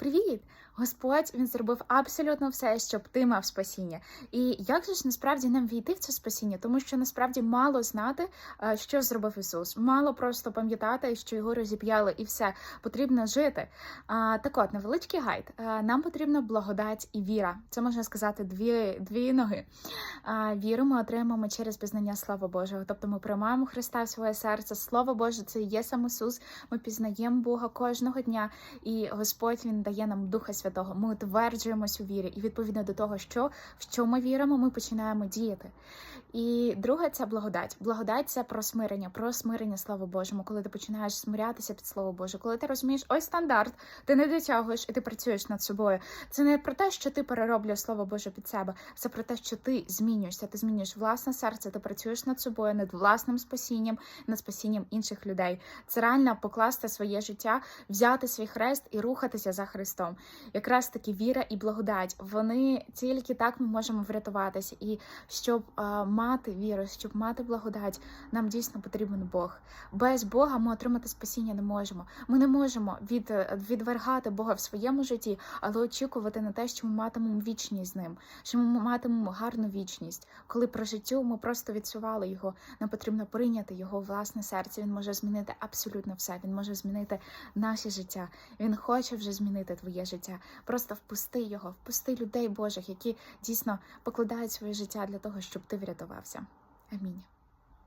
Привіт! Господь він зробив абсолютно все, щоб ти мав спасіння. І як же ж насправді нам війти в це спасіння? Тому що насправді мало знати, е, що зробив Ісус. Мало просто пам'ятати, що його розіп'яли, і все потрібно жити. Так от, невеличкий гайд. Е, Нам потрібна благодать і віра. Це можна сказати дві, дві ноги. Віру ми отримаємо через пізнання Слова Божого. Тобто ми приймаємо Христа в своє серце. Слово Боже, це є сам Ісус. Ми пізнаємо Бога кожного дня, і Господь Він дає нам Духа Святого. Ми утверджуємось у вірі, і відповідно до того, що в що ми віримо, ми починаємо діяти. І друге це благодать. Благодать це про смирення, про смирення Слава Божому, коли ти починаєш смирятися під Слово Боже, коли ти розумієш, ось стандарт, ти не дотягуєш і ти працюєш над собою. Це не про те, що ти перероблюєш Слово Боже під себе, це про те, що ти змінюєшся, ти змінюєш власне серце, ти працюєш над собою, над власним спасінням, над спасінням інших людей. Це реально покласти своє життя, взяти свій хрест і рухатися за Христом. Якраз таки віра і благодать. Вони тільки так ми можемо врятуватися. І щоб а, мати віру, щоб мати благодать, нам дійсно потрібен Бог. Без Бога ми отримати спасіння не можемо. Ми не можемо від, відвергати Бога в своєму житті, але очікувати на те, що ми матимемо вічність з ним, що ми матимемо гарну вічність. Коли про життю ми просто відсували його, нам потрібно прийняти його власне серце. Він може змінити абсолютно все. Він може змінити наше життя. Він хоче вже змінити твоє життя. Просто впусти його, впусти людей Божих, які дійсно покладають своє життя для того, щоб ти врятувався. Амінь.